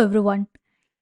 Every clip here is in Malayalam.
എവ്രി വൺ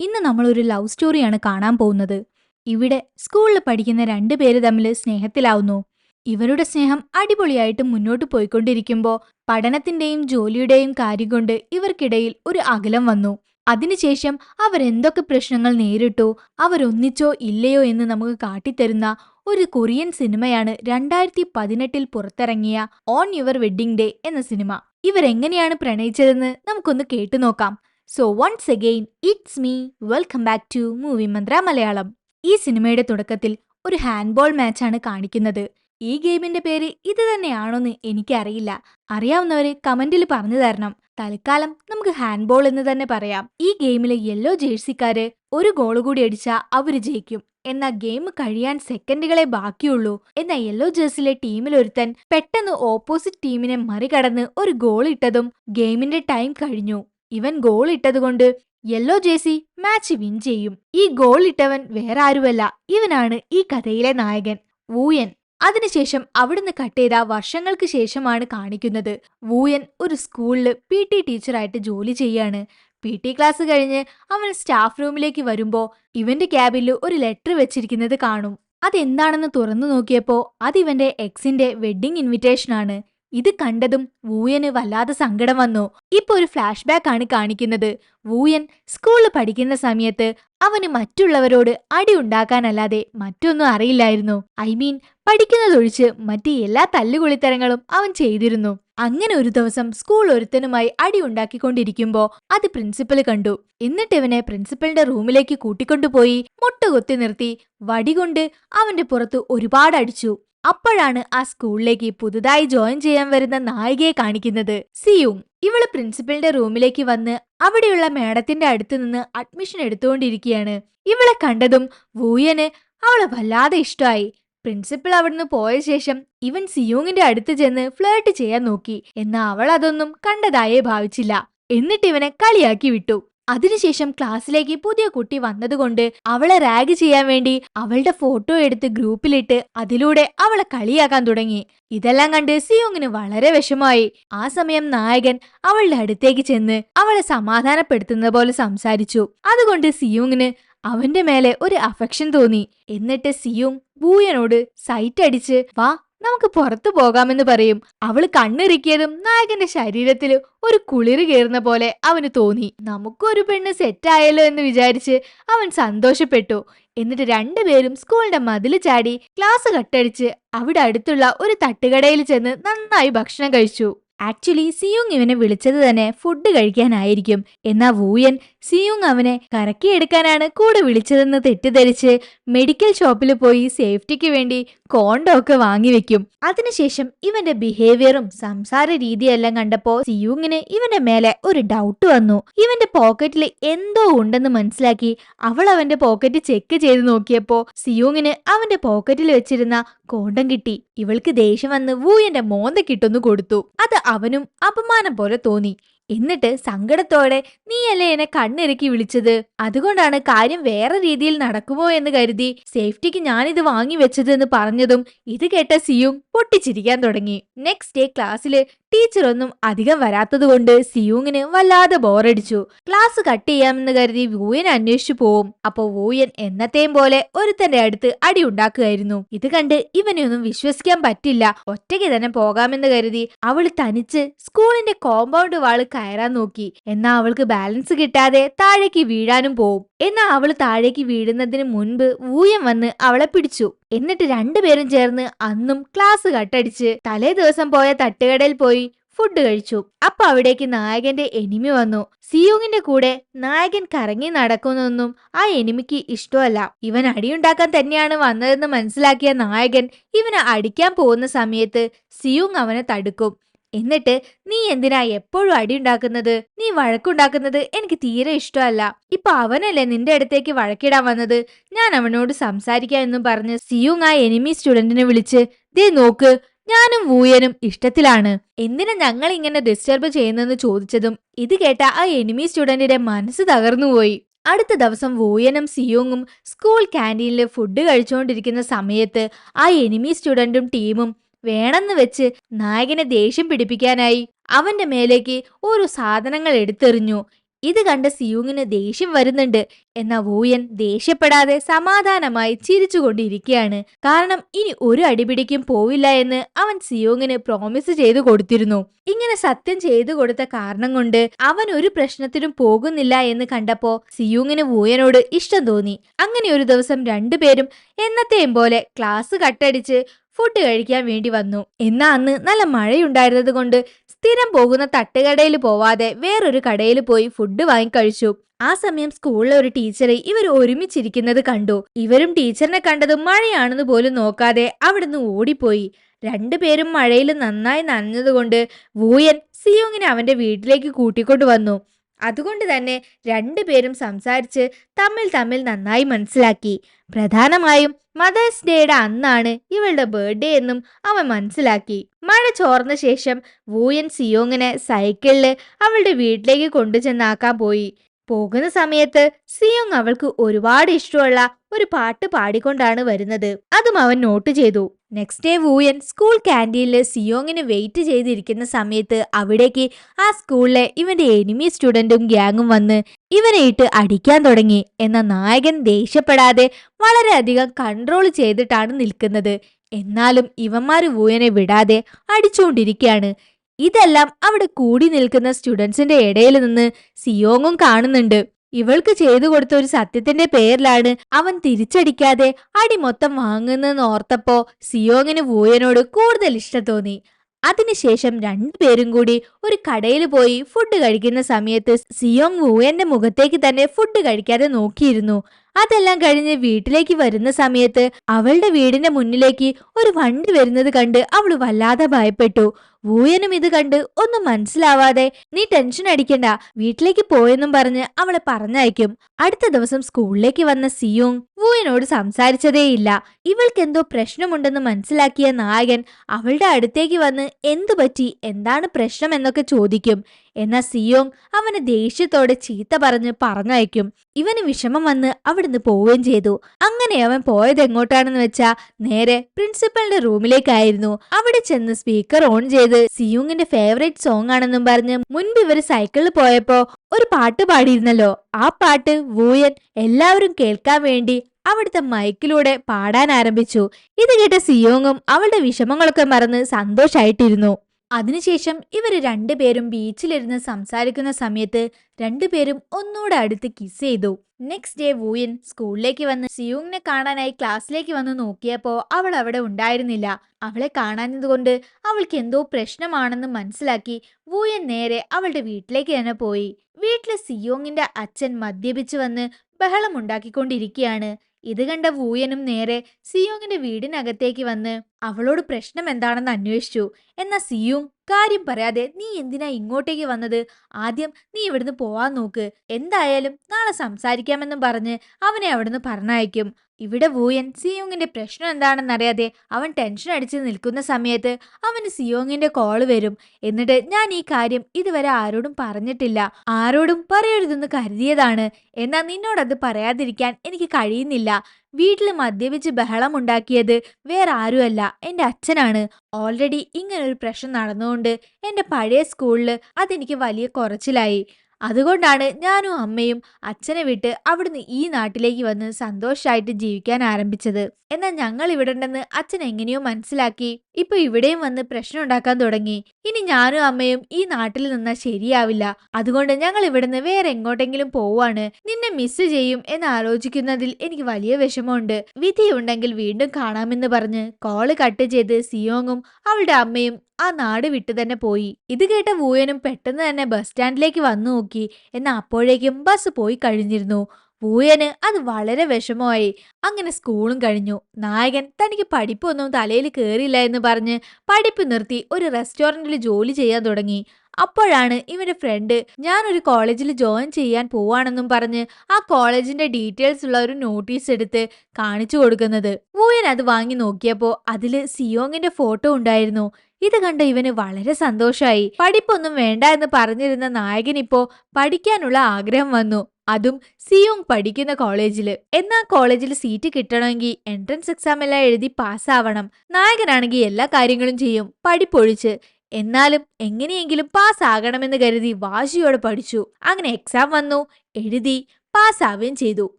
ഇന്ന് ഒരു ലവ് സ്റ്റോറിയാണ് കാണാൻ പോകുന്നത്. ഇവിടെ സ്കൂളിൽ പഠിക്കുന്ന രണ്ടു പേര് തമ്മിൽ സ്നേഹത്തിലാവുന്നു. ഇവരുടെ സ്നേഹം അടിപൊളിയായിട്ട് മുന്നോട്ട് പോയിക്കൊണ്ടിരിക്കുമ്പോൾ പഠനത്തിന്റെയും ജോലിയുടെയും കാര്യം കൊണ്ട് ഇവർക്കിടയിൽ ഒരു അകലം വന്നു. അതിനുശേഷം അവരെന്തൊക്കെ പ്രശ്നങ്ങൾ നേരിട്ടു അവരൊന്നിച്ചോ ഇല്ലയോ എന്ന് നമുക്ക് കാട്ടിത്തരുന്ന ഒരു കൊറിയൻ സിനിമയാണ് രണ്ടായിരത്തി പതിനെട്ടിൽ പുറത്തിറങ്ങിയ ഓൺ യുവർ വെഡ്ഡിംഗ് ഡേ എന്ന സിനിമ. ഇവരെങ്ങനെയാണ് പ്രണയിച്ചതെന്ന് നമുക്കൊന്ന് കേട്ടു നോക്കാം. So once again it's me welcome back to movie Mantra Malayalam ഈ സിനിമയുടെ തുടക്കത്തിൽ ഒരു ഹാൻഡ്ബോൾ മാച്ചാണ് കാണിക്കുന്നത്. ഈ ഗെയിമിന്റെ പേര് ഇത് തന്നെയാണോന്ന് എനിക്കറിയില്ല. അറിയാവുന്നവര് കമന്റിൽ പറഞ്ഞു തരണം. തൽക്കാലം നമുക്ക് ഹാൻഡ്ബോൾ എന്ന് തന്നെ പറയാം. ഈ ഗെയിമിലെ യെല്ലോ ജേഴ്സിക്കാര് ഒരു ഗോൾ കൂടി അടിച്ചാൽ അവർ ജയിക്കും. എന്നാൽ ഗെയിം കഴിയാൻ സെക്കൻഡുകളെ ബാക്കിയുള്ളൂ. എന്നാൽ യെല്ലോ ജേഴ്സിലെ ടീമിലൊരുത്തൻ പെട്ടെന്ന് ഓപ്പോസിറ്റ് ടീമിനെ മറികടന്ന് ഒരു ഗോൾ ഇട്ടതും ഗെയിമിന്റെ ടൈം കഴിഞ്ഞു. ഇവൻ ഗോൾ ഇട്ടതുകൊണ്ട് യെല്ലോ ജേഴ്സി മാച്ച് വിൻ ചെയ്യും. ഈ ഗോൾ ഇട്ടവൻ വേറെ ആരുമല്ല ഇവനാണ് ഈ കഥയിലെ നായകൻ വൂയൻ. അതിനുശേഷം അവിടുന്ന് കട്ട് ചെയ്ത വർഷങ്ങൾക്ക് ശേഷമാണ് കാണിക്കുന്നത്. വൂയൻ ഒരു സ്കൂളിൽ പി ടി ടീച്ചറായിട്ട് ജോലി ചെയ്യാണ്. പി ടി ക്ലാസ് കഴിഞ്ഞ് അവൻ സ്റ്റാഫ് റൂമിലേക്ക് വരുമ്പോൾ ഇവന്റെ ക്യാബിൽ ഒരു ലെറ്റർ വെച്ചിരിക്കുന്നത് കാണും. അതെന്താണെന്ന് തുറന്നു നോക്കിയപ്പോൾ അത് ഇവന്റെ എക്സിന്റെ വെഡ്ഡിംഗ് ഇൻവിറ്റേഷൻ ആണ്. ഇത് കണ്ടതും വൂയന് വല്ലാതെ സങ്കടം വന്നു. ഇപ്പൊ ഒരു ഫ്ലാഷ് ബാക്ക് ആണ് കാണിക്കുന്നത്. വൂയൻ സ്കൂളിൽ പഠിക്കുന്ന സമയത്ത് അവന് മറ്റുള്ളവരോട് അടി ഉണ്ടാക്കാനല്ലാതെ മറ്റൊന്നും അറിയില്ലായിരുന്നു. ഐ മീൻ പഠിക്കുന്നതൊഴിച്ച് മറ്റ് എല്ലാ തല്ലുകുളിത്തരങ്ങളും അവൻ ചെയ്തിരുന്നു. അങ്ങനെ ഒരു ദിവസം സ്കൂൾ ഒരുത്തനുമായി അടി ഉണ്ടാക്കിക്കൊണ്ടിരിക്കുമ്പോ അത് പ്രിൻസിപ്പൽ കണ്ടു. എന്നിട്ട് ഇവനെ പ്രിൻസിപ്പലിന്റെ റൂമിലേക്ക് കൂട്ടിക്കൊണ്ടുപോയി മുട്ടുകുത്തി നിർത്തി വടികൊണ്ട് അവന്റെ പുറത്ത് ഒരുപാട് അടിച്ചു. അപ്പോഴാണ് ആ സ്കൂളിലേക്ക് പുതുതായി ജോയിൻ ചെയ്യാൻ വരുന്ന നായികയെ കാണിക്കുന്നത്. സിയുങ് ഇവൾ പ്രിൻസിപ്പലിന്റെ റൂമിലേക്ക് വന്ന് അവിടെയുള്ള മേഡത്തിന്റെ അടുത്ത് നിന്ന് അഡ്മിഷൻ എടുത്തുകൊണ്ടിരിക്കുകയാണ്. ഇവളെ കണ്ടതും വൂയന് അവളെ വല്ലാതെ ഇഷ്ടമായി. പ്രിൻസിപ്പൽ അവിടുന്ന് പോയ ശേഷം ഇവൻ സിയൂങ്ങിന്റെ അടുത്ത് ചെന്ന് ഫ്ലേർട്ട് ചെയ്യാൻ നോക്കി. എന്നാൽ അവൾ അതൊന്നും കണ്ടതായേ ഭാവിച്ചില്ല. എന്നിട്ട് ഇവനെ കളിയാക്കി വിട്ടു. അതിനുശേഷം ക്ലാസ്സിലേക്ക് പുതിയ കുട്ടി വന്നതുകൊണ്ട് അവളെ റാഗ് ചെയ്യാൻ വേണ്ടി അവളുടെ ഫോട്ടോ എടുത്ത് ഗ്രൂപ്പിലിട്ട് അതിലൂടെ അവളെ കളിയാക്കാൻ തുടങ്ങി. ഇതെല്ലാം കണ്ട് സിയോങ്ങിന് വളരെ വിഷമായി ആ സമയം നായകൻ അവളുടെ അടുത്തേക്ക് ചെന്ന് അവളെ സമാധാനപ്പെടുത്തുന്ന പോലെ സംസാരിച്ചു. അതുകൊണ്ട് സിയോങ്ങിന് അവന്റെ മേലെ ഒരു അഫെക്ഷൻ തോന്നി. എന്നിട്ട് സിയോങ് ബൂയനോട് സൈറ്റ് അടിച്ച് വാ നമുക്ക് പുറത്തു പോകാമെന്ന് പറയും. അവൾ കണ്ണിറുക്കിയതും നായകന്റെ ശരീരത്തിൽ ഒരു കുളിര് കയറുന്ന പോലെ അവന് തോന്നി. നമുക്കൊരു പെണ്ണ് സെറ്റായല്ലോ എന്ന് വിചാരിച്ച് അവൻ സന്തോഷപ്പെട്ടു. എന്നിട്ട് രണ്ടുപേരും സ്കൂളിന്റെ മതിൽ ചാടി ക്ലാസ് കട്ടടിച്ച് അവിടെ അടുത്തുള്ള ഒരു തട്ടുകടയിൽ ചെന്ന് നന്നായി ഭക്ഷണം കഴിച്ചു. ആക്ച്വലി സിയുങ് ഇവനെ വിളിച്ചത് തന്നെ ഫുഡ് കഴിക്കാനായിരിക്കും. എന്നാ വൂയൻ സിയുങ് അവനെ കറക്കിയെടുക്കാനാണ് കൂടെ വിളിച്ചതെന്ന് തെറ്റിദ്ധരിച്ച് മെഡിക്കൽ ഷോപ്പിൽ പോയി സേഫ്റ്റിക്ക് വേണ്ടി കോണ്ടോ ഒക്കെ വാങ്ങിവെക്കും അതിനുശേഷം ഇവന്റെ ബിഹേവിയറും സംസാര രീതിയെല്ലാം കണ്ടപ്പോ സിയുങ്ങിന് ഇവന്റെ മേലെ ഒരു ഡൗട്ട് വന്നു. ഇവന്റെ പോക്കറ്റിൽ എന്തോ ഉണ്ടെന്ന് മനസ്സിലാക്കി അവൾ അവന്റെ പോക്കറ്റ് ചെക്ക് ചെയ്ത് നോക്കിയപ്പോ സിയുങ്ങിന് അവന്റെ പോക്കറ്റിൽ വെച്ചിരുന്ന കോണ്ടം കിട്ടി. ഇവൾക്ക് ദേഷ്യം വന്ന് വൂയന്റെ മോന്ത കിട്ടുന്നു കൊടുത്തു. അത് അവനും അപമാനം പോലെ തോന്നി എന്നിട്ട് സങ്കടത്തോടെ നീയല്ലേ എന്നെ കണ്ണിറുക്കി വിളിച്ചത്? അതുകൊണ്ടാണ് കാര്യം വേറെ രീതിയിൽ നടക്കുമോ എന്ന് കരുതി സേഫ്റ്റിക്ക് ഞാനിത് വാങ്ങി വെച്ചത് എന്ന് പറഞ്ഞതും ഇത് കേട്ട സിയും പൊട്ടിച്ചിരിക്കാൻ തുടങ്ങി. നെക്സ്റ്റ് ഡേ ക്ലാസ്സിൽ ടീച്ചർ ഒന്നും അധികം വരാത്തതുകൊണ്ട് സിയൂങ്ങിന് വല്ലാതെ ബോറടിച്ചു. ക്ലാസ് കട്ട് ചെയ്യാമെന്ന് കരുതി വൂയൻ അന്വേഷിച്ചു പോവും. അപ്പോ വൂയൻ എന്നത്തെയും പോലെ ഒരുത്തന്റെ അടുത്ത് അടി ഉണ്ടാക്കുകയായിരുന്നു. ഇത് കണ്ട് ഇവനെയൊന്നും വിശ്വസിക്കാൻ പറ്റില്ല. ഒറ്റയ്ക്ക് തന്നെ പോകാമെന്ന് കരുതി അവൾ തനിച്ച് സ്കൂളിന്റെ കോമ്പൗണ്ട് വാൾ കയറാൻ നോക്കി. എന്നാ അവൾക്ക് ബാലൻസ് കിട്ടാതെ താഴേക്ക് വീഴാനും പോവും. എന്നാ അവൾ താഴേക്ക് വീഴുന്നതിന് മുൻപ് ഊയം വന്ന് അവളെ പിടിച്ചു. എന്നിട്ട് രണ്ടുപേരും ചേർന്ന് അന്നും ക്ലാസ് കട്ടടിച്ച് തലേ ദിവസം പോയ തട്ടുകടയിൽ പോയി ഫുഡ് കഴിച്ചു. അപ്പൊ അവിടേക്ക് നായകന്റെ എനിമി വന്നു. സിയോങ്ങിന്റെ കൂടെ നായകൻ കറങ്ങി നടക്കുന്നൊന്നും ആ എനിമിക്ക് ഇഷ്ടമല്ല. ഇവൻ അടിയുണ്ടാക്കാൻ തന്നെയാണ് വന്നതെന്ന് മനസ്സിലാക്കിയ നായകൻ ഇവനെ അടിക്കാൻ പോകുന്ന സമയത്ത് സിയോങ് അവനെ തടുക്കും. എന്നിട്ട് നീ എന്തിനാ എപ്പോഴും അടിയുണ്ടാക്കുന്നത്? നീ വഴക്കുണ്ടാക്കുന്നത് എനിക്ക് തീരെ ഇഷ്ടമല്ല. ഇപ്പൊ അവനല്ലേ നിന്റെ അടുത്തേക്ക് വഴക്കിടാൻ വന്നത്? ഞാൻ അവനോട് സംസാരിക്കാം എന്നും പറഞ്ഞ് സിയുങ് ആ എനിമി സ്റ്റുഡന്റിനെ വിളിച്ച് ദേ നോക്ക് ഞാനും വൂയനും ഇഷ്ടത്തിലാണ്. എന്തിനാ ഞങ്ങൾ ഇങ്ങനെ ഡിസ്റ്റർബ് ചെയ്യുന്നെന്ന് ചോദിച്ചതും ഇത് കേട്ട ആ എനിമി സ്റ്റുഡന്റിന്റെ മനസ്സ് തകർന്നുപോയി അടുത്ത ദിവസം വൂയനും സിയോങ്ങും സ്കൂൾ ക്യാന്റീനിൽ ഫുഡ് കഴിച്ചുകൊണ്ടിരിക്കുന്ന സമയത്ത് ആ എനിമി സ്റ്റുഡന്റും ടീമും വേണമെന്ന് വെച്ച് നായകനെ ദേഷ്യം പിടിപ്പിക്കാനായി അവന്റെ മേലേക്ക് ഓരോ സാധനങ്ങൾ എടുത്തെറിഞ്ഞു. ഇത് കണ്ട സിയൂങ്ങിന് ദേഷ്യം വരുന്നുണ്ട്. എന്ന വൂയൻ ദേഷ്യപ്പെടാതെ സമാധാനമായി ചിരിച്ചുകൊണ്ടിരിക്കുകയാണ്. കാരണം ഇനി ഒരു അടിപിടിക്കും പോവില്ല എന്ന് അവൻ സിയോങ്ങിന് പ്രോമിസ് ചെയ്തു കൊടുത്തിരുന്നു. ഇങ്ങനെ സത്യം ചെയ്തു കൊടുത്ത കാരണം കൊണ്ട് അവൻ ഒരു പ്രശ്നത്തിനും പോകുന്നില്ല എന്ന് കണ്ടപ്പോ സിയൂങ്ങിന് വൂയനോട് ഇഷ്ടം തോന്നി. അങ്ങനെ ഒരു ദിവസം രണ്ടുപേരും എന്നത്തെയും പോലെ ക്ലാസ് കട്ടടിച്ച് ഫുഡ് കഴിക്കാൻ വേണ്ടി വന്നു. എന്നാ അന്ന് നല്ല മഴയുണ്ടായിരുന്നത് കൊണ്ട് സ്ഥിരം പോകുന്ന തട്ടുകടയിൽ പോവാതെ വേറൊരു കടയിൽ പോയി ഫുഡ് വാങ്ങിക്കഴിച്ചു ആ സമയം സ്കൂളിലെ ഒരു ടീച്ചറെ ഇവർ ഒരുമിച്ചിരിക്കുന്നത് കണ്ടു. ഇവരും ടീച്ചറിനെ കണ്ടത് മഴയാണെന്ന് പോലും നോക്കാതെ അവിടുന്ന് ഓടിപ്പോയി. രണ്ടുപേരും മഴയിൽ നന്നായി നനഞ്ഞതുകൊണ്ട് വൂയൻ സിയോങ്ങിനെ അവന്റെ വീട്ടിലേക്ക് കൂട്ടിക്കൊണ്ടു വന്നു. അതുകൊണ്ട് തന്നെ രണ്ടുപേരും സംസാരിച്ച് തമ്മിൽ തമ്മിൽ നന്നായി മനസ്സിലാക്കി. പ്രധാനമായും മദേഴ്സ് ഡേയുടെ അന്നാണ് ഇവളുടെ ബർത്ത്ഡേ എന്നും അവൻ മനസ്സിലാക്കി. മഴ ചോർന്ന ശേഷം വൂയൻ സിയോങ്ങിനെ സൈക്കിളിൽ അവളുടെ വീട്ടിലേക്ക് കൊണ്ടുചെന്നാക്കാൻ പോയി. പോകുന്ന സമയത്ത് സിയോങ് അവൾക്ക് ഒരുപാട് ഇഷ്ടമുള്ള ഒരു പാട്ട് പാടിക്കൊണ്ടാണ് വരുന്നത്. അതും അവൻ നോട്ട് ചെയ്തു. നെക്സ്റ്റ് ഡേ വൂയൻ സ്കൂൾ ക്യാന്റീനിൽ സിയോങ്ങിന് വെയിറ്റ് ചെയ്തിരിക്കുന്ന സമയത്ത് അവിടേക്ക് ആ സ്കൂളിലെ ഇവന്റെ എനിമി സ്റ്റുഡന്റും ഗ്യാങ്ങും വന്ന് ഇവനെ ഇട്ട് അടിക്കാൻ തുടങ്ങി. എന്ന നായകൻ ദേഷ്യപ്പെടാതെ വളരെയധികം കൺട്രോൾ ചെയ്തിട്ടാണ് നിൽക്കുന്നത്. എന്നാലും ഇവന്മാർ വൂയനെ വിടാതെ അടിച്ചുകൊണ്ടിരിക്കുകയാണ്. ഇതെല്ലാം അവിടെ കൂടി നിൽക്കുന്ന സ്റ്റുഡൻസിന്റെ ഇടയിൽ നിന്ന് സിയോങ്ങും കാണുന്നുണ്ട്. ഇവൾക്ക് ചെയ്തു കൊടുത്ത ഒരു സത്യത്തിന്റെ പേരിലാണ് അവൻ തിരിച്ചടിക്കാതെ അടി മൊത്തം വാങ്ങുന്നെന്ന് ഓർത്തപ്പോ സിയോങ്ങിന് വൂയനോട് കൂടുതൽ ഇഷ്ടം തോന്നി. അതിനുശേഷം രണ്ടുപേരും കൂടി ഒരു കടയിൽ പോയി ഫുഡ് കഴിക്കുന്ന സമയത്ത് സിയോങ് വൂയന്റെ മുഖത്തേക്ക് തന്നെ ഫുഡ് കഴിക്കാതെ നോക്കിയിരുന്നു. അതെല്ലാം കഴിഞ്ഞ് വീട്ടിലേക്ക് വരുന്ന സമയത്ത് അവളുടെ വീടിന്റെ മുന്നിലേക്ക് ഒരു വണ്ടി വരുന്നത് കണ്ട് അവൾ വല്ലാതെ ഭയപ്പെട്ടു. വൂയനും ഇത് കണ്ട് ഒന്നും മനസ്സിലാവാതെ നീ ടെൻഷൻ അടിക്കണ്ട വീട്ടിലേക്ക് പോയെന്നും പറഞ്ഞ് അവളെ പറഞ്ഞയക്കും. അടുത്ത ദിവസം സ്കൂളിലേക്ക് വന്ന സിയോങ് വൂയനോട് സംസാരിച്ചതേയില്ല. ഇവൾക്ക് എന്തോ പ്രശ്നമുണ്ടെന്ന് മനസ്സിലാക്കിയ നായകൻ അവളുടെ അടുത്തേക്ക് വന്ന് എന്തു പറ്റി? എന്താണ് പ്രശ്നം? എന്നൊക്കെ ചോദിക്കും. എന്നാൽ സിയോങ് അവന് ദേഷ്യത്തോടെ ചീത്ത പറഞ്ഞ് പറഞ്ഞയക്കും. ഇവന് വിഷമം വന്ന് അവിടുന്ന് പോവുകയും ചെയ്തു. അങ്ങനെ അവൻ പോയത് എങ്ങോട്ടാണെന്ന് വെച്ചാ നേരെ പ്രിൻസിപ്പലിന്റെ റൂമിലേക്കായിരുന്നു. അവിടെ ചെന്ന് സ്പീക്കർ ഓൺ ചെയ്ത് സിയോങ്ങിന്റെ ഫേവറേറ്റ് സോങ് ആണെന്നും പറഞ്ഞ് മുൻപ് ഇവർ സൈക്കിളിൽ പോയപ്പോ ഒരു പാട്ട് പാടിയിരുന്നല്ലോ. ആ പാട്ട് വൂയൻ എല്ലാവരും കേൾക്കാൻ വേണ്ടി അവിടുത്തെ മൈക്കിലൂടെ പാടാൻ ആരംഭിച്ചു. ഇത് കേട്ട സിയോങ്ങും അവളുടെ വിഷമങ്ങളൊക്കെ മറന്ന് സന്തോഷായിട്ടിരുന്നു. അതിനുശേഷം ഇവർ രണ്ടുപേരും ബീച്ചിലിരുന്ന് സംസാരിക്കുന്ന സമയത്ത് രണ്ടുപേരും ഒന്നുകൂടെ അടുത്ത് കിസ് ചെയ്തു. നെക്സ്റ്റ് ഡേ വൂയൻ സ്കൂളിലേക്ക് വന്ന് സിയൂങ്ങിനെ കാണാനായി ക്ലാസ്സിലേക്ക് വന്ന് നോക്കിയപ്പോൾ അവൾ അവിടെ ഉണ്ടായിരുന്നില്ല. അവളെ കാണാഞ്ഞതുകൊണ്ട് അവൾക്ക് എന്തോ പ്രശ്നമാണെന്ന് മനസ്സിലാക്കി വൂയൻ നേരെ അവളുടെ വീട്ടിലേക്ക് തന്നെ പോയി. വീട്ടിലെ സിയോങ്ങിന്റെ അച്ഛൻ മദ്യപിച്ചു വന്ന് ബഹളമുണ്ടാക്കിക്കൊണ്ടിരിക്കുകയാണ്. ഇത് കണ്ട വൂയനും നേരെ സിയോങ്ങിന്റെ വീടിനകത്തേക്ക് വന്ന് അവളോട് പ്രശ്നം എന്താണെന്ന് അന്വേഷിച്ചു. എന്നാ സിയോങ് കാര്യം പറയാതെ നീ എന്തിനാ ഇങ്ങോട്ടേക്ക് വന്നത്? ആദ്യം നീ ഇവിടുന്ന് പോവാൻ നോക്ക്. എന്തായാലും നാളെ സംസാരിക്കാമെന്നും പറഞ്ഞ് അവനെ അവിടുന്ന് പറഞ്ഞയക്കും. ഇവിടെ വൂയൻ സിയോങ്ങിന്റെ പ്രശ്നം എന്താണെന്നറിയാതെ അവൻ ടെൻഷൻ അടിച്ച് നിൽക്കുന്ന സമയത്ത് അവന് സിയോങ്ങിന്റെ കോൾ വരും. എന്നിട്ട് ഞാൻ ഈ കാര്യം ഇതുവരെ ആരോടും പറഞ്ഞിട്ടില്ല. ആരോടും പറയരുതെന്ന് കരുതിയതാണ്. എന്നാൽ നിന്നോടത് പറയാതിരിക്കാൻ എനിക്ക് കഴിയുന്നില്ല. വീട്ടിൽ മദ്യപിച്ച് ബഹളമുണ്ടാക്കിയത് വേറെ ആരുമല്ല എന്റെ അച്ഛനാണ്. ഓൾറെഡി ഇങ്ങനൊരു പ്രശ്നം നടന്നുകൊണ്ട് എന്റെ പഴയ സ്കൂളിൽ അതെനിക്ക് വലിയ കുറച്ചിലായി. അതുകൊണ്ടാണ് ഞാനും അമ്മയും അച്ഛനെ വിട്ട് അവിടുന്ന് ഈ നാട്ടിലേക്ക് വന്ന് സന്തോഷമായിട്ട് ജീവിക്കാൻ ആരംഭിച്ചത്. എന്നാൽ ഞങ്ങൾ ഇവിടെ ഉണ്ടെന്ന് അച്ഛൻ എങ്ങനെയോ മനസ്സിലാക്കി. ഇപ്പൊ ഇവിടെയും വന്ന് പ്രശ്നം ഉണ്ടാക്കാൻ തുടങ്ങി. ഇനി ഞാനും അമ്മയും ഈ നാട്ടിൽ നിന്നാൽ ശരിയാവില്ല. അതുകൊണ്ട് ഞങ്ങൾ ഇവിടുന്ന് വേറെ എങ്ങോട്ടെങ്കിലും പോവാണ്. നിന്നെ മിസ് ചെയ്യും എന്ന് ആലോചിക്കുന്നതിൽ എനിക്ക് വലിയ വിഷമമുണ്ട്. വിധിയുണ്ടെങ്കിൽ വീണ്ടും കാണാമെന്ന് പറഞ്ഞ് കോൾ കട്ട് ചെയ്ത് സിയോങ്ങും അവളുടെ അമ്മയും ആ നാട് വിട്ടു തന്നെ പോയി. ഇത് കേട്ട വൂയനും പെട്ടെന്ന് തന്നെ ബസ് സ്റ്റാൻഡിലേക്ക് വന്നു നോക്കി. എന്നാൽ അപ്പോഴേക്കും ബസ് പോയി കഴിഞ്ഞിരുന്നു. വൂയന് അത് വളരെ വിഷമമായി. അങ്ങനെ സ്കൂളും കഴിഞ്ഞു. നായകൻ തനിക്ക് പഠിപ്പൊന്നും തലയിൽ കയറിയില്ല എന്ന് പറഞ്ഞ് പഠിപ്പ് നിർത്തി ഒരു റെസ്റ്റോറന്റിൽ ജോലി ചെയ്യാൻ തുടങ്ങി. അപ്പോഴാണ് ഇവന്റെ ഫ്രണ്ട് ഞാനൊരു കോളേജിൽ ജോയിൻ ചെയ്യാൻ പോവാണെന്നും പറഞ്ഞ് ആ കോളേജിന്റെ ഡീറ്റെയിൽസ് ഉള്ള ഒരു നോട്ടീസ് എടുത്ത് കാണിച്ചു കൊടുക്കുന്നത്. വൂയൻ അത് വാങ്ങി നോക്കിയപ്പോൾ അതിൽ സിയോങ്ങിന്റെ ഫോട്ടോ ഉണ്ടായിരുന്നു. ഇത് കണ്ട് ഇവന് വളരെ സന്തോഷമായി പഠിപ്പൊന്നും വേണ്ട എന്ന് പറഞ്ഞിരുന്ന നായകൻ ഇപ്പോ പഠിക്കാനുള്ള ആഗ്രഹം വന്നു. അതും സിയോങ് പഠിക്കുന്ന കോളേജിൽ എന്നാ കോളേജിൽ സീറ്റ് കിട്ടണമെങ്കിൽ എൻട്രൻസ് എക്സാം എല്ലാം എഴുതി പാസ്സാവണം. നായകനാണെങ്കിൽ എല്ലാ കാര്യങ്ങളും ചെയ്യും. പഠിപ്പൊഴിച്ച്. എന്നാലും എങ്ങനെയെങ്കിലും പാസ്സാകണമെന്ന് കരുതി വാശിയോടെ പഠിച്ചു. അങ്ങനെ എക്സാം വന്നു. എഴുതി പാസ്സാവുകയും ചെയ്തു.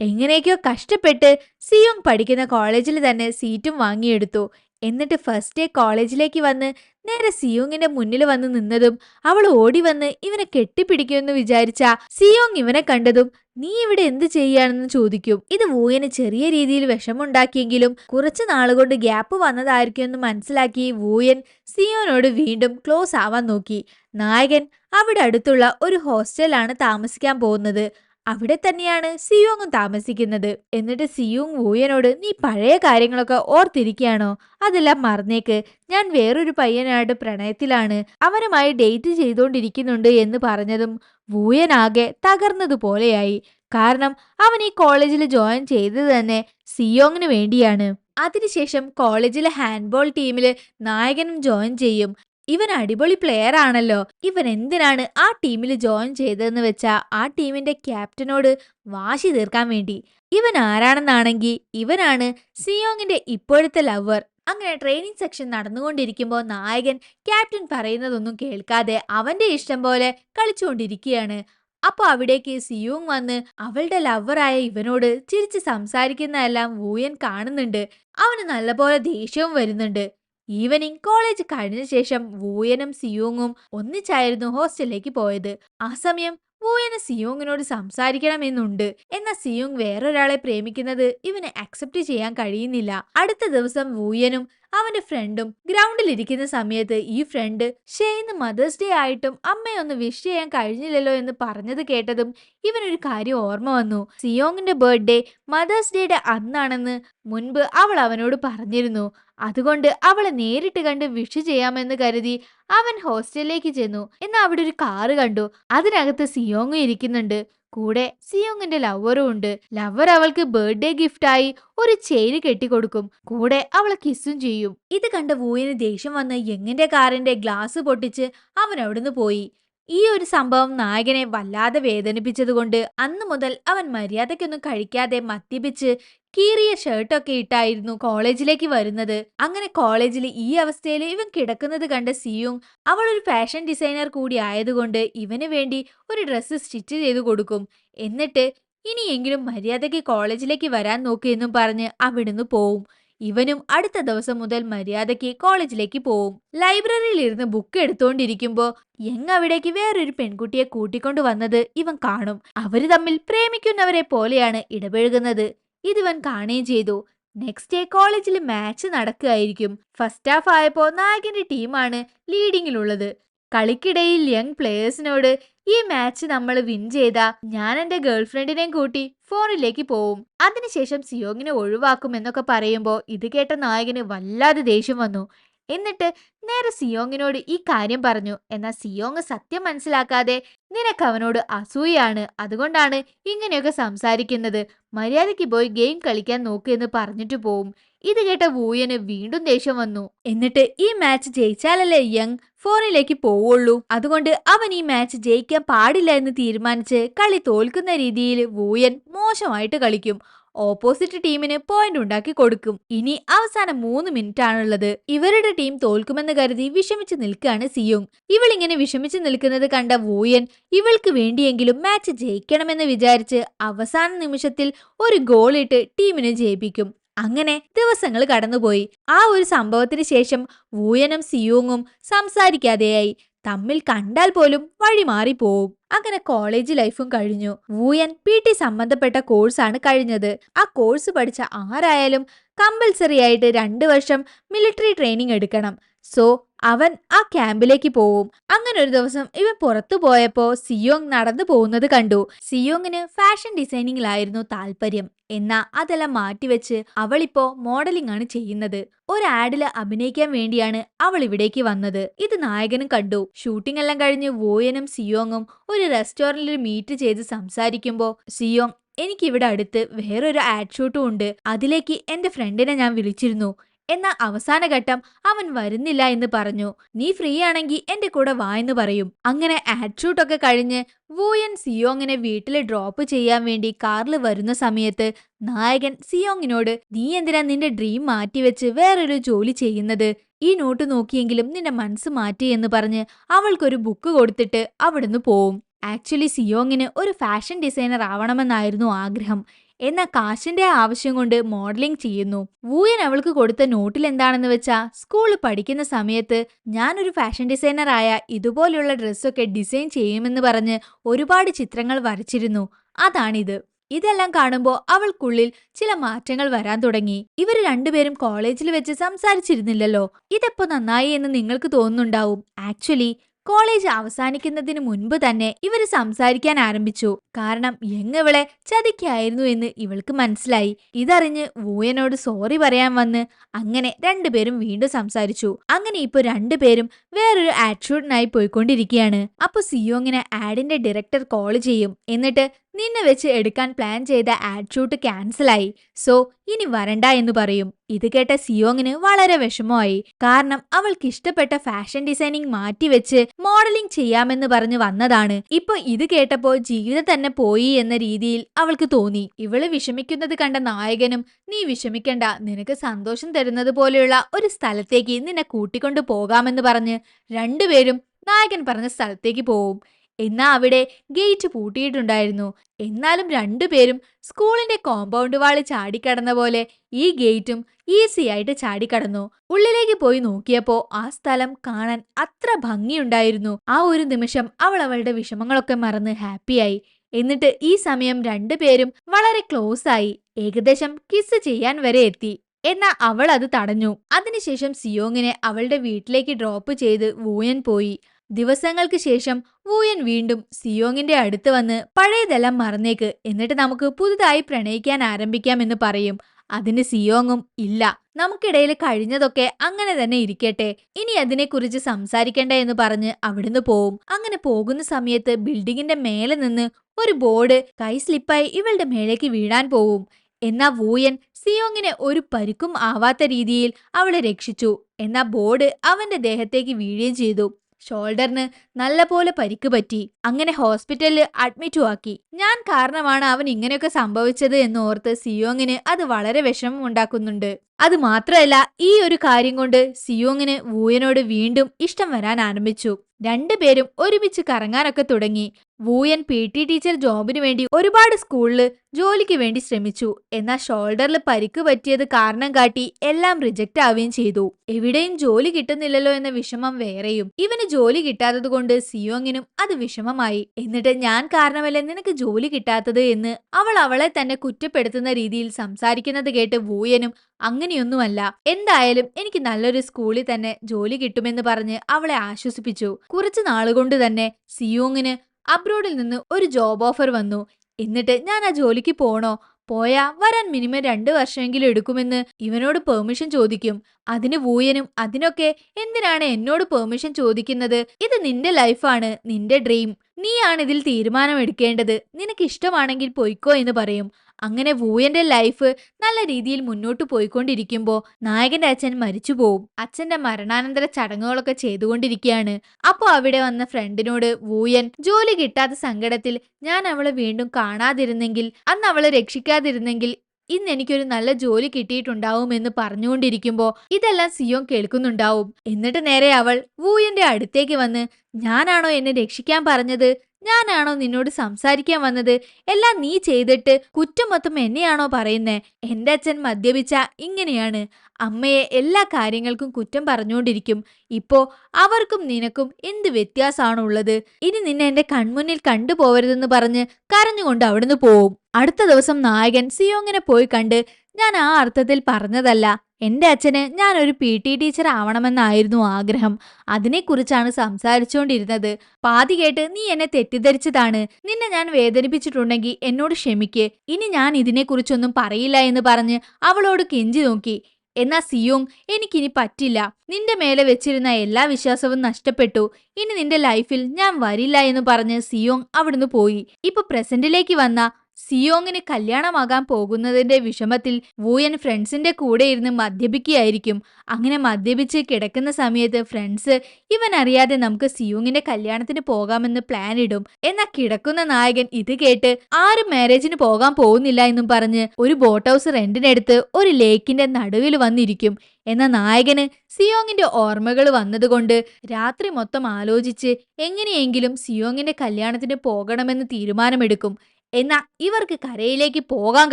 എങ്ങനെയൊക്കെയോ കഷ്ടപ്പെട്ട് സിയോങ് പഠിക്കുന്ന കോളേജിൽ തന്നെ സീറ്റും വാങ്ങിയെടുത്തു. എന്നിട്ട് ഫസ്റ്റ് ഡേ കോളേജിലേക്ക് വന്ന് നേരെ സിയോങ്ങിന്റെ മുന്നിൽ വന്ന് നിന്നതും അവൾ ഓടി വന്ന് ഇവനെ കെട്ടിപ്പിടിക്കുമെന്ന് വിചാരിച്ച സിയോങ് ഇവനെ കണ്ടതും നീ ഇവിടെ എന്ത് ചെയ്യാണെന്ന് ചോദിക്കും. ഇത് വൂയന് ചെറിയ രീതിയിൽ വിഷമുണ്ടാക്കിയെങ്കിലും കുറച്ചു നാളുകൊണ്ട് ഗ്യാപ്പ് വന്നതായിരിക്കും എന്ന് മനസ്സിലാക്കി വൂയൻ സിയോനോട് വീണ്ടും ക്ലോസ് ആവാൻ നോക്കി. നായകൻ അവിടെ അടുത്തുള്ള ഒരു ഹോസ്റ്റലാണ് താമസിക്കാൻ പോകുന്നത്. അവിടെ തന്നെയാണ് സിയോങ്ങും താമസിക്കുന്നത്. എന്നിട്ട് സിയോങ് വൂയനോട് നീ പഴയ കാര്യങ്ങളൊക്കെ ഓർത്തിരിക്കുകയാണോ? അതെല്ലാം മറന്നേക്ക്. ഞാൻ വേറൊരു പയ്യനായിട്ട് പ്രണയത്തിലാണ്. അവനുമായി ഡേറ്റ് ചെയ്തുകൊണ്ടിരിക്കുന്നുണ്ട് എന്ന് പറഞ്ഞതും വൂയനാകെ തകർന്നതുപോലെയായി കാരണം അവൻ ഈ കോളേജിൽ ജോയിൻ ചെയ്തത് തന്നെ സിയോങ്ങിന് വേണ്ടിയാണ്. അതിനുശേഷം കോളേജിലെ ഹാൻഡ്ബോൾ ടീമിൽ നായകനും ജോയിൻ ചെയ്യും. ഇവൻ അടിപൊളി പ്ലെയർ ആണല്ലോ. ഇവൻ എന്തിനാണ് ആ ടീമിൽ ജോയിൻ ചെയ്തതെന്ന് വെച്ചാ ആ ടീമിന്റെ ക്യാപ്റ്റനോട് വാശി തീർക്കാൻ വേണ്ടി. ഇവൻ ആരാണെന്നാണെങ്കിൽ ഇവനാണ് സിയോങ്ങിന്റെ ഇപ്പോഴത്തെ ലവർ അങ്ങനെ ട്രെയിനിങ് സെക്ഷൻ നടന്നുകൊണ്ടിരിക്കുമ്പോൾ നായകൻ ക്യാപ്റ്റൻ പറയുന്നതൊന്നും കേൾക്കാതെ അവന്റെ ഇഷ്ടം പോലെ കളിച്ചുകൊണ്ടിരിക്കുകയാണ്. അപ്പോൾ അവിടേക്ക് സിയോങ് വന്ന് അവളുടെ ലവറായ ഇവനോട് ചിരിച്ച് സംസാരിക്കുന്നതെല്ലാം വൂയൻ കാണുന്നുണ്ട്. അവന് നല്ലപോലെ ദേഷ്യവും വരുന്നുണ്ട്. ഈവനിങ് കോളേജ് കഴിഞ്ഞ ശേഷം വൂയനും സിയോങ്ങും ഒന്നിച്ചായിരുന്നു ഹോസ്റ്റലിലേക്ക് പോയത്. ആ സമയം വൂയന് സിയോങ്ങിനോട് സംസാരിക്കണമെന്നുണ്ട്. എന്നാൽ സിയോങ് വേറൊരാളെ പ്രേമിക്കുന്നത് ഇവന് അക്സെപ്റ്റ് ചെയ്യാൻ കഴിയുന്നില്ല. അടുത്ത ദിവസം വൂയനും അവന്റെ ഫ്രണ്ടും ഗ്രൗണ്ടിൽ ഇരിക്കുന്ന സമയത്ത് ഈ ഫ്രണ്ട് ഷെയ്ന്ന് മദേഴ്സ് ഡേ ആയിട്ടും അമ്മയൊന്ന് വിഷ് ചെയ്യാൻ കഴിഞ്ഞില്ലല്ലോ എന്ന് പറഞ്ഞത് കേട്ടതും ഇവനൊരു കാര്യം ഓർമ്മ വന്നു. സിയോങ്ങിന്റെ ബർത്ത്ഡേ മദേഴ്സ് ഡേയുടെ അന്നാണെന്ന് മുൻപ് അവൾ അവനോട് പറഞ്ഞിരുന്നു. അതുകൊണ്ട് അവളെ നേരിട്ട് കണ്ട് വിഷ് ചെയ്യാമെന്ന് കരുതി അവൻ ഹോസ്റ്റലിലേക്ക് ചെന്നു. എന്നാൽ അവിടെ ഒരു കാറ് കണ്ടു. അതിനകത്ത് സിയോങ് ഇരിക്കുന്നുണ്ട്. കൂടെ സിയോങ്ങിന്റെ ലവറും ഉണ്ട്. ലവർ അവൾക്ക് ബർത്ത്ഡേ ഗിഫ്റ്റായി ഒരു ചെയിന് കെട്ടിക്കൊടുക്കും. കൂടെ അവളെ കിസ്സും ചെയ്യും. ഇത് കണ്ട വൂയിന് ദേഷ്യം വന്ന് യങ്ങിന്റെ കാറിന്റെ ഗ്ലാസ് പൊട്ടിച്ച് അവൻ അവിടുന്ന് പോയി. ഈ ഒരു സംഭവം നായകനെ വല്ലാതെ വേദനിപ്പിച്ചതുകൊണ്ട് അന്നു മുതൽ അവൻ മര്യാദയ്ക്കൊന്നും കഴിക്കാതെ മദ്യപിച്ച് കീറിയ ഷർട്ടൊക്കെ ഇട്ടായിരുന്നു കോളേജിലേക്ക് വരുന്നത്. അങ്ങനെ കോളേജിൽ ഈ അവസ്ഥയിൽ ഇവൻ കിടക്കുന്നത് കണ്ട സിയുങ് അവൾ ഒരു ഫാഷൻ ഡിസൈനർ കൂടി ആയതുകൊണ്ട് ഇവന് വേണ്ടി ഒരു ഡ്രസ്സ് സ്റ്റിച്ച് ചെയ്തു കൊടുക്കും. എന്നിട്ട് ഇനിയെങ്കിലും മര്യാദയ്ക്ക് കോളേജിലേക്ക് വരാൻ നോക്കിയെന്നും പറഞ്ഞ് അവിടുന്ന് പോവും. ഇവനും അടുത്ത ദിവസം മുതൽ മര്യാദയ്ക്ക് കോളേജിലേക്ക് പോവും. ലൈബ്രറിയിൽ ഇരുന്ന് ബുക്ക് എടുത്തുകൊണ്ടിരിക്കുമ്പോ യങ് അവിടേക്ക് വേറൊരു പെൺകുട്ടിയെ കൂട്ടിക്കൊണ്ടു വന്നത് ഇവൻ കാണും. അവർ തമ്മിൽ പ്രേമിക്കുന്നവരെ പോലെയാണ് ഇടപഴകുന്നത്. ഇതിവൻ കാണുകയും ചെയ്തു. നെക്സ്റ്റ് ഡേ കോളേജിൽ മാച്ച് നടക്കുകയായിരിക്കും. ഫസ്റ്റ് ഹാഫ് ആയപ്പോൾ നായകന്റെ ടീമാണ് ലീഡിങ്ങിലുള്ളത് കളിക്കിടയിൽ യങ് പ്ലേയേഴ്സിനോട് ഈ മാച്ച് നമ്മൾ വിൻ ചെയ്താ ഞാൻ എന്റെ ഗേൾഫ്രണ്ടിനെയും കൂട്ടി ഫോണിലേക്ക് പോവും. അതിനുശേഷം സിയോങ്ങിനെ ഒഴിവാക്കും എന്നൊക്കെ പറയുമ്പോൾ ഇത് കേട്ട നായകന് വല്ലാതെ ദേഷ്യം വന്നു. എന്നിട്ട് നേരെ സിയോങ്ങിനോട് ഈ കാര്യം പറഞ്ഞു. എന്നാൽ സിയോങ് സത്യം മനസ്സിലാക്കാതെ നിനക്ക് അവനോട് അസൂയാണ് അതുകൊണ്ടാണ് ഇങ്ങനെയൊക്കെ സംസാരിക്കുന്നത്. മര്യാദയ്ക്ക് പോയി ഗെയിം കളിക്കാൻ നോക്ക് എന്ന് പറഞ്ഞിട്ട് പോവും. ഇത് കേട്ട വൂയന് വീണ്ടും ദേഷ്യം വന്നു. എന്നിട്ട് ഈ മാച്ച് ജയിച്ചാലല്ലേ യങ് ഫോറിലേക്ക് പോവുള്ളൂ. അതുകൊണ്ട് അവൻ ഈ മാച്ച് ജയിക്കാൻ പാടില്ല എന്ന് തീരുമാനിച്ച് കളി തോൽക്കുന്ന രീതിയിൽ വൂയൻ മോശമായിട്ട് കളിക്കും. ഓപ്പോസിറ്റ് ടീമിന് പോയിന്റ് ഉണ്ടാക്കി കൊടുക്കും. ഇനി അവസാന മൂന്ന് മിനിറ്റ് ആണുള്ളത് ഇവരുടെ ടീം തോൽക്കുമെന്ന് കരുതി വിഷമിച്ച് നിൽക്കുകയാണ് സിയോങ്. ഇവളിങ്ങനെ വിഷമിച്ച് നിൽക്കുന്നത് കണ്ട വൂയൻ ഇവൾക്ക് വേണ്ടിയെങ്കിലും മാച്ച് ജയിക്കണമെന്ന് വിചാരിച്ച് അവസാന നിമിഷത്തിൽ ഒരു ഗോളിട്ട് ടീമിനെ ജയിപ്പിക്കും. അങ്ങനെ ദിവസങ്ങൾ കടന്നുപോയി. ആ ഒരു സംഭവത്തിന് ശേഷം വൂയനും സിയോങ്ങും സംസാരിക്കാതെയായി. തമ്മിൽ കണ്ടാൽ പോലും വഴി മാറിപ്പോവും. അങ്ങനെ കോളേജ് ലൈഫും കഴിഞ്ഞു. വൂയൻ പി ടി സംബന്ധപ്പെട്ട കോഴ്സാണ് കഴിഞ്ഞത്. ആ കോഴ്സ് പഠിച്ച ആരായാലും കമ്പൽസറി ആയിട്ട് രണ്ട് വർഷം മിലിറ്ററി ട്രെയിനിങ് എടുക്കണം. സോ അവൻ ആ ക്യാമ്പിലേക്ക് പോവും. അങ്ങനെ ഒരു ദിവസം ഇവൻ പുറത്തു പോയപ്പോ സിയോങ് നടന്നു പോകുന്നത് കണ്ടു. സിയോങ്ങിന് ഫാഷൻ ഡിസൈനിങ്ങിലായിരുന്നു താല്പര്യം. എന്നാ അതെല്ലാം മാറ്റിവെച്ച് അവളിപ്പോ മോഡലിംഗ് ആണ് ചെയ്യുന്നത്. ഒരു ആഡിൽ അഭിനയിക്കാൻ വേണ്ടിയാണ് അവൾ ഇവിടേക്ക് വന്നത്. ഇത് നായകനും കണ്ടു. ഷൂട്ടിംഗ് എല്ലാം കഴിഞ്ഞ് വോയനും സിയോങ്ങും ഒരു റെസ്റ്റോറന്റിൽ മീറ്റ് ചെയ്ത് സംസാരിക്കുമ്പോ സിയോങ് എനിക്കിവിടെ അടുത്ത് വേറൊരു ആഡ് ഷൂട്ടും ഉണ്ട്. അതിലേക്ക് എന്റെ ഫ്രണ്ടിനെ ഞാൻ വിളിച്ചിരുന്നു. എന്ന അവസാന ഘട്ടം അവൻ വരുന്നില്ല എന്ന് പറഞ്ഞു. നീ ഫ്രീ ആണെങ്കിൽ എന്റെ കൂടെ വാ എന്ന് പറയും. അങ്ങനെ ആഡ് ഷൂട്ടൊക്കെ കഴിഞ്ഞ് വൂയൻ സിയോങ്ങിനെ വീട്ടിൽ ഡ്രോപ്പ് ചെയ്യാൻ വേണ്ടി കാറിൽ വരുന്ന സമയത്ത് നായകൻ സിയോങ്ങിനോട് നീ എന്തിനാ നിന്റെ ഡ്രീം മാറ്റിവെച്ച് വേറൊരു ജോലി ചെയ്യുന്നത്? ഈ നോട്ട് നോക്കിയെങ്കിലും നിന്റെ മനസ്സ് മാറ്റി എന്ന് പറഞ്ഞ് അവൾക്കൊരു ബുക്ക് കൊടുത്തിട്ട് അവിടുന്ന് പോവും. ആക്ച്വലി സിയോങ്ങിന് ഒരു ഫാഷൻ ഡിസൈനർ ആവണമെന്നായിരുന്നു ആഗ്രഹം. എന്നാൽ കാശിന്റെ ആവശ്യം കൊണ്ട് മോഡലിംഗ് ചെയ്യുന്നു. വൂയൻ അവൾക്ക് കൊടുത്ത നോട്ടിൽ എന്താണെന്ന് വെച്ചാ സ്കൂളിൽ പഠിക്കുന്ന സമയത്ത് ഞാനൊരു ഫാഷൻ ഡിസൈനറായ ഇതുപോലെയുള്ള ഡ്രസ്സൊക്കെ ഡിസൈൻ ചെയ്യുമെന്ന് പറഞ്ഞ് ഒരുപാട് ചിത്രങ്ങൾ വരച്ചിരുന്നു. അതാണിത്. ഇതെല്ലാം കാണുമ്പോൾ അവൾക്കുള്ളിൽ ചില മാറ്റങ്ങൾ വരാൻ തുടങ്ങി. ഇവർ രണ്ടുപേരും കോളേജിൽ വെച്ച് സംസാരിച്ചിരുന്നില്ലല്ലോ. ഇതെപ്പോ നന്നായി എന്ന് നിങ്ങൾക്ക് തോന്നുന്നുണ്ടാവും? ആക്ച്വലി കോളേജ് അവസാനിക്കുന്നതിന് മുൻപ് തന്നെ ഇവർ സംസാരിക്കാൻ ആരംഭിച്ചു. കാരണം എങ്ങവളെ ചതിക്കായിരുന്നു എന്ന് ഇവൾക്ക് മനസ്സിലായി. ഇതറിഞ്ഞ് വൂയനോട് സോറി പറയാൻ വന്ന് അങ്ങനെ രണ്ടുപേരും വീണ്ടും സംസാരിച്ചു. അങ്ങനെ ഇപ്പൊ രണ്ടുപേരും വേറൊരു ഷൂട്ടിനായി പോയിക്കൊണ്ടിരിക്കുകയാണ്. അപ്പൊ സിയോങ്ങിനെ ആഡിന്റെ ഡയറക്ടർ കോൾ ചെയ്യും. എന്നിട്ട് നിന്നെ വെച്ച് എടുക്കാൻ പ്ലാൻ ചെയ്ത ആഡ് ഷൂട്ട് ക്യാൻസലായി സോ ഇനി വരണ്ട എന്ന് പറയും. ഇത് കേട്ട സിയോങ്ങിന് വളരെ വിഷമമായി. കാരണം അവൾക്ക് ഇഷ്ടപ്പെട്ട ഫാഷൻ ഡിസൈനിങ് മാറ്റിവെച്ച് മോഡലിംഗ് ചെയ്യാമെന്ന് പറഞ്ഞു വന്നതാണ്. ഇപ്പൊ ഇത് കേട്ടപ്പോ ജീവിതം തന്നെ പോയി എന്ന രീതിയിൽ അവൾക്ക് തോന്നി. ഇവൾ വിഷമിക്കുന്നത് കണ്ട നായകനും നീ വിഷമിക്കണ്ട. നിനക്ക് സന്തോഷം തരുന്നത് പോലെയുള്ള ഒരു സ്ഥലത്തേക്ക് നിന്നെ കൂട്ടിക്കൊണ്ടു പോകാമെന്ന് പറഞ്ഞ് രണ്ടുപേരും നായകൻ പറഞ്ഞ സ്ഥലത്തേക്ക് പോവും. എന്നാ അവിടെ ഗേറ്റ് പൂട്ടിയിട്ടുണ്ടായിരുന്നു. എന്നാലും രണ്ടുപേരും സ്കൂളിന്റെ കോമ്പൗണ്ട് വാളി ചാടിക്കടന്ന പോലെ ഈ ഗേറ്റും ഈസി ആയിട്ട് ചാടിക്കടന്നു. ഉള്ളിലേക്ക് പോയി നോക്കിയപ്പോ ആ സ്ഥലം കാണാൻ അത്ര ഭംഗിയുണ്ടായിരുന്നു. ആ ഒരു നിമിഷം അവൾ അവളുടെ വിഷമങ്ങളൊക്കെ മറന്ന് ഹാപ്പിയായി എന്നിട്ട് ഈ സമയം രണ്ടുപേരും വളരെ ക്ലോസ് ആയി. ഏകദേശം കിസ് ചെയ്യാൻ വരെ എത്തി. എന്നാ അവൾ അത് തടഞ്ഞു. അതിനുശേഷം സിയോങ്ങിനെ അവളുടെ വീട്ടിലേക്ക് ഡ്രോപ്പ് ചെയ്ത് വൂയൻ പോയി. ദിവസങ്ങൾക്ക് ശേഷം വൂയൻ വീണ്ടും സിയോങ്ങിന്റെ അടുത്ത് വന്ന് പഴയതെല്ലാം മറന്നേക്ക്. എന്നിട്ട് നമുക്ക് പുതുതായി പ്രണയിക്കാൻ ആരംഭിക്കാമെന്ന് പറയും. അതിന് സിയോങ്ങും ഇല്ല. നമുക്കിടയിൽ കഴിഞ്ഞതൊക്കെ അങ്ങനെ തന്നെ ഇരിക്കട്ടെ. ഇനി അതിനെക്കുറിച്ച് സംസാരിക്കണ്ട എന്ന് പറഞ്ഞ് അവിടുന്ന് പോവും. അങ്ങനെ പോകുന്ന സമയത്ത് ബിൽഡിങ്ങിന്റെ മേലെ നിന്ന് ഒരു ബോർഡ് കൈ സ്ലിപ്പായി ഇവളുടെ മേലേക്ക് വീഴാൻ പോവും. എന്നാ വൂയൻ സിയോങ്ങിനെ ഒരു പരിക്കും ആവാത്ത രീതിയിൽ അവളെ രക്ഷിച്ചു. എന്നാ ബോർഡ് അവന്റെ ദേഹത്തേക്ക് വീഴുകയും ചെയ്തു. ഷോൾഡറിന് നല്ലപോലെ പരിക്ക് പറ്റി. അങ്ങനെ ഹോസ്പിറ്റലിൽ അഡ്മിറ്റും ആക്കി. ഞാൻ കാരണമാണ് അവൻ ഇങ്ങനെയൊക്കെ സംഭവിച്ചത് എന്ന് ഓർത്ത് സിയോങ്ങിന് അത് വളരെ വിഷമം ഉണ്ടാക്കുന്നുണ്ട്. അത് മാത്രമല്ല ഈ ഒരു കാര്യം കൊണ്ട് സിയോങ്ങിന് വൂയനോട് വീണ്ടും ഇഷ്ടം വരാൻ ആരംഭിച്ചു. രണ്ടുപേരും ഒരുമിച്ച് കറങ്ങാനൊക്കെ തുടങ്ങി. വൂയൻ പി ടി ടീച്ചർ ജോബിനു വേണ്ടി ഒരുപാട് സ്കൂളിൽ ജോലിക്ക് വേണ്ടി ശ്രമിച്ചു. എന്നാൽ ഷോൾഡറിൽ പരിക്ക് പറ്റിയത് കാരണം കാട്ടി എല്ലാം റിജക്റ്റ് ആവുകയും ചെയ്തു. എവിടെയും ജോലി കിട്ടുന്നില്ലല്ലോ എന്ന വിഷമം വേറെയും. ഇവന് ജോലി കിട്ടാത്തത് കൊണ്ട് സിയോങ്ങിനും അത് വിഷമമായി. എന്നിട്ട് ഞാൻ കാരണമല്ലേ നിനക്ക് ജോലി കിട്ടാത്തത് എന്ന് അവൾ അവളെ തന്നെ കുറ്റപ്പെടുത്തുന്ന രീതിയിൽ സംസാരിക്കുന്നത് കേട്ട് വൂയനും അങ്ങനെയൊന്നുമല്ല. എന്തായാലും എനിക്ക് നല്ലൊരു സ്കൂളിൽ തന്നെ ജോലി കിട്ടുമെന്ന് പറഞ്ഞ് അവളെ ആശ്വസിപ്പിച്ചു. കുറച്ചു നാളുകൊണ്ട് തന്നെ സിയോങ്ങിന് അബ്രോഡിൽ നിന്ന് ഒരു ജോബ് ഓഫർ വന്നു. എന്നിട്ട് ഞാൻ ആ ജോലിക്ക് പോണോ? പോയാ വരാൻ മിനിമം രണ്ട് വർഷമെങ്കിലും എടുക്കുമെന്ന് ഇവനോട് പെർമിഷൻ ചോദിക്കും. അതിന് വൂയനും അതിനൊക്കെ എന്തിനാണ് എന്നോട് പെർമിഷൻ ചോദിക്കുന്നത്? ഇത് നിന്റെ ലൈഫാണ് നിന്റെ ഡ്രീം നീയാണ് ഇതിൽ തീരുമാനം എടുക്കേണ്ടത് നിനക്ക് ഇഷ്ടമാണെങ്കിൽ പൊയ്ക്കോ എന്ന് പറയും. അങ്ങനെ വൂയന്റെ ലൈഫ് നല്ല രീതിയിൽ മുന്നോട്ട് പോയിക്കൊണ്ടിരിക്കുമ്പോൾ നായകന്റെ അച്ഛൻ മരിച്ചു പോവും. അച്ഛന്റെ മരണാനന്തര ചടങ്ങുകളൊക്കെ ചെയ്തുകൊണ്ടിരിക്കുകയാണ്. അപ്പോൾ അവിടെ വന്ന ഫ്രണ്ടിനോട് വൂയൻ ജോലി കിട്ടാത്ത സങ്കടത്തിൽ ഞാൻ അവളെ വീണ്ടും കാണാതിരുന്നെങ്കിൽ അന്ന് അവളെ രക്ഷിക്കാതിരുന്നെങ്കിൽ ഇന്ന് എനിക്കൊരു നല്ല ജോലി കിട്ടിയിട്ടുണ്ടാവും എന്ന് പറഞ്ഞുകൊണ്ടിരിക്കുമ്പോൾ ഇതെല്ലാം സിയോൻ കേൾക്കുന്നുണ്ടാവും. എന്നിട്ട് നേരെ അവൾ വൂയന്റെ അടുത്തേക്ക് വന്ന് ഞാനാണോ എന്നെ രക്ഷിക്കാൻ പറഞ്ഞത്? ഞാനാണോ നിന്നോട് സംസാരിക്കാൻ വന്നത്? എല്ലാം നീ ചെയ്തിട്ട് കുറ്റം മൊത്തം എന്നെയാണോ പറയുന്നേ? എന്റെ അച്ഛൻ മദ്യപിച്ച ഇങ്ങനെയാണ്. അമ്മയെ എല്ലാ കാര്യങ്ങൾക്കും കുറ്റം പറഞ്ഞുകൊണ്ടിരിക്കും. ഇപ്പോ അവർക്കും നിനക്കും എന്ത് വ്യത്യാസമാണ് ഉള്ളത് ഇനി നിന്നെ എന്റെ കൺമുന്നിൽ കണ്ടുപോകരുതെന്ന് പറഞ്ഞ് കരഞ്ഞുകൊണ്ട് അവിടുന്ന് പോവും. അടുത്ത ദിവസം നായകൻ സിയോങ്ങിനെ പോയി കണ്ട് ഞാൻ ആ അർത്ഥത്തിൽ പറഞ്ഞതല്ല. എന്റെ അച്ഛന് ഞാൻ ഒരു പി ടി ടീച്ചർ ആവണമെന്നായിരുന്നു ആഗ്രഹം. അതിനെക്കുറിച്ചാണ് സംസാരിച്ചുകൊണ്ടിരുന്നത് പാതി കേട്ട് നീ എന്നെ തെറ്റിദ്ധരിച്ചതാണ്. നിന്നെ ഞാൻ വേദനിപ്പിച്ചിട്ടുണ്ടെങ്കിൽ എന്നോട് ക്ഷമിക്ക്. ഇനി ഞാൻ ഇതിനെക്കുറിച്ചൊന്നും പറയില്ല എന്ന് പറഞ്ഞ് അവളോട് കെഞ്ചി നോക്കി. എന്നാ സിയോങ് എനിക്കിനി പറ്റില്ല. നിന്റെ മേലെ വെച്ചിരുന്ന എല്ലാ വിശ്വാസവും നഷ്ടപ്പെട്ടു. ഇനി നിന്റെ ലൈഫിൽ ഞാൻ വരില്ല എന്ന് പറഞ്ഞ് സിയോങ് അവിടുന്ന് പോയി. ഇപ്പൊ പ്രസന്റിലേക്ക് വന്ന സിയോങ്ങിന് കല്യാണമാകാൻ പോകുന്നതിന്റെ വിഷമത്തിൽ വൂയൻ ഫ്രണ്ട്സിന്റെ കൂടെ ഇരുന്ന് മദ്യപിക്കുകയായിരിക്കും. അങ്ങനെ മദ്യപിച്ച് കിടക്കുന്ന സമയത്ത് ഫ്രണ്ട്സ് ഇവൻ അറിയാതെ നമുക്ക് സിയോങ്ങിന്റെ കല്യാണത്തിന് പോകാമെന്ന് പ്ലാൻ ഇടും. എന്നാൽ കിടക്കുന്ന നായകൻ ഇത് കേട്ട് ആരും മാരേജിന് പോകാൻ പോകുന്നില്ല എന്നും പറഞ്ഞ് ഒരു ബോട്ട് ഹൗസ് റെന്റിനെടുത്ത് ഒരു ലേക്കിന്റെ നടുവിൽ വന്നിരിക്കും. എന്ന നായകന് സിയോങ്ങിന്റെ ഓർമ്മകൾ വന്നതുകൊണ്ട് രാത്രി മൊത്തം ആലോചിച്ച് എങ്ങനെയെങ്കിലും സിയോങ്ങിന്റെ കല്യാണത്തിന് പോകണമെന്ന് തീരുമാനമെടുക്കും. എന്നാൽ ഇവർക്ക് കരയിലേക്ക് പോകാൻ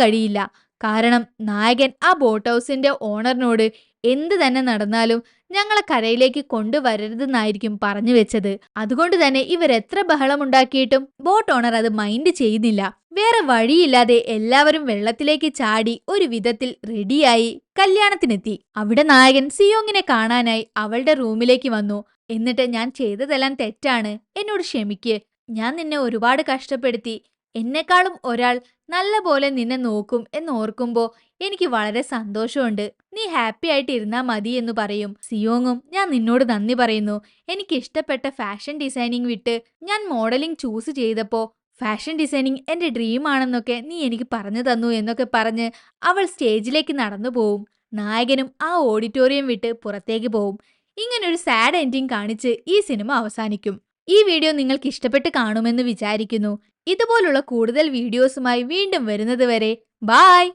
കഴിയില്ല. കാരണം നായകൻ ആ ബോട്ട് ഹൗസിന്റെ ഓണറിനോട് എന്ത് തന്നെ നടന്നാലും ഞങ്ങളെ കരയിലേക്ക് കൊണ്ടുവരരുതെന്നായിരിക്കും പറഞ്ഞു വെച്ചത്. അതുകൊണ്ട് തന്നെ ഇവർ എത്ര ബഹളമുണ്ടാക്കിയിട്ടും ബോട്ട് ഓണർ അത് മൈൻഡ് ചെയ്യുന്നില്ല. വേറെ വഴിയില്ലാതെ എല്ലാവരും വെള്ളത്തിലേക്ക് ചാടി ഒരു വിധത്തിൽ റെഡിയായി കല്യാണത്തിനെത്തി. അവിടെ നായകൻ സിയോങ്ങിനെ കാണാനായി അവളുടെ റൂമിലേക്ക് വന്നു. എന്നിട്ട് ഞാൻ ചെയ്തതെല്ലാം തെറ്റാണ്. എന്നോട് ക്ഷമിക്ക്. ഞാൻ നിന്നെ ഒരുപാട് കഷ്ടപ്പെടുത്തി. എന്നെക്കാളും ഒരാൾ നല്ലപോലെ നിന്നെ നോക്കും എന്ന് ഓർക്കുമ്പോ എനിക്ക് വളരെ സന്തോഷമുണ്ട്. നീ ഹാപ്പി ആയിട്ട് ഇരുന്നാ മതി എന്ന് പറയും. സിയോങ്ങും ഞാൻ നിന്നോട് നന്ദി പറയുന്നു. എനിക്ക് ഇഷ്ടപ്പെട്ട ഫാഷൻ ഡിസൈനിങ് വിട്ട് ഞാൻ മോഡലിംഗ് ചൂസ് ചെയ്തപ്പോ ഫാഷൻ ഡിസൈനിങ് എന്റെ ഡ്രീം ആണെന്നൊക്കെ നീ എനിക്ക് പറഞ്ഞു തന്നു എന്നൊക്കെ പറഞ്ഞ് അവൾ സ്റ്റേജിലേക്ക് നടന്നു പോവും. നായകനും ആ ഓഡിറ്റോറിയം വിട്ട് പുറത്തേക്ക് പോവും. ഇങ്ങനൊരു സാഡ് എൻഡിങ് കാണിച്ച് ഈ സിനിമ അവസാനിക്കും. ഈ വീഡിയോ നിങ്ങൾക്ക് ഇഷ്ടപ്പെട്ട് കാണുമെന്ന് വിചാരിക്കുന്നു. ഇതുപോലുള്ള കൂടുതൽ വീഡിയോസുമായി വീണ്ടും വരുന്നത് വരെ ബായ്